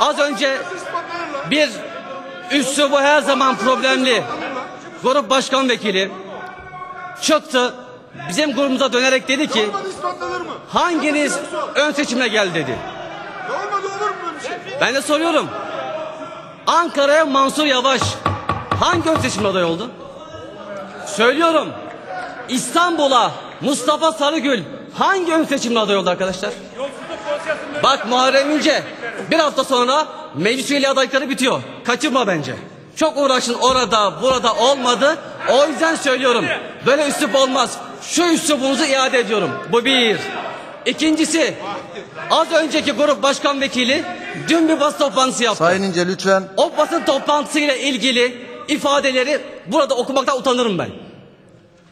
Az önce bir üslubu her zaman problemli grup başkan vekili çıktı bizim grubumuza dönerek dedi ki hanginiz ön seçimle geldi dedi. Şey? Ben de soruyorum. Ankara'ya Mansur Yavaş hangi ön seçimde aday oldu? Söylüyorum. İstanbul'a Mustafa Sarıgül hangi ön seçimde aday oldu arkadaşlar? Bak Muharrem İnce bir hafta sonra meclis üyeliği adaylıkları bitiyor. Kaçırma bence. Çok uğraşın orada burada olmadı. O yüzden söylüyorum. Böyle üslup olmaz. Şu üslubunuzu iade ediyorum. Bu bir. İkincisi az önceki grup başkan vekili dün bir basın toplantısı yaptı. Sayın İnce lütfen. O basın toplantısıyla ilgili ifadeleri burada okumaktan utanırım ben.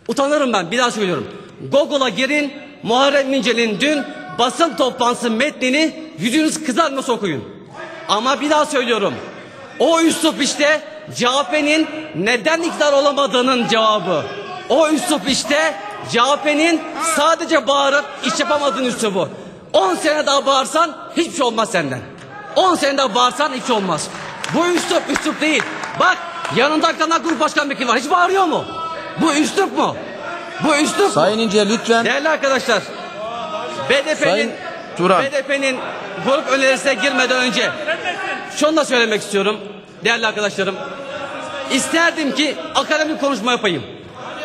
Utanırım ben bir daha söylüyorum. Google'a girin Muharrem İnce'nin dün basın toplantısı metnini yüzünüz kızarması okuyun. Ama bir daha söylüyorum. O üslup işte CHP'nin neden iktidar olamadığının cevabı. O üslup işte CHP'nin sadece bağırıp iş yapamadığının üslubu. 10 sene daha bağırsan hiçbir şey olmaz senden. 10 sene daha bağırsan hiç şey olmaz. Bu üslup üslup değil. Bak yanında Akdam'dan grup başkan vekili var. Hiç bağırıyor mu? Bu üslup mu? Bu üslup mu? Sayın İnce lütfen. Değerli arkadaşlar, BDP'nin Sayın Turan. BDP'nin grup önerisine girmeden önce şunu da söylemek istiyorum değerli arkadaşlarım. İsterdim ki akademik konuşma yapayım.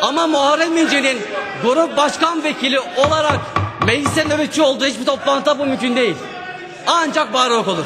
Ama Muharrem İnce'nin grup başkan vekili olarak meclise nöbetçi olduğu hiçbir toplantıda bu mümkün değil. Ancak bağırarak olur.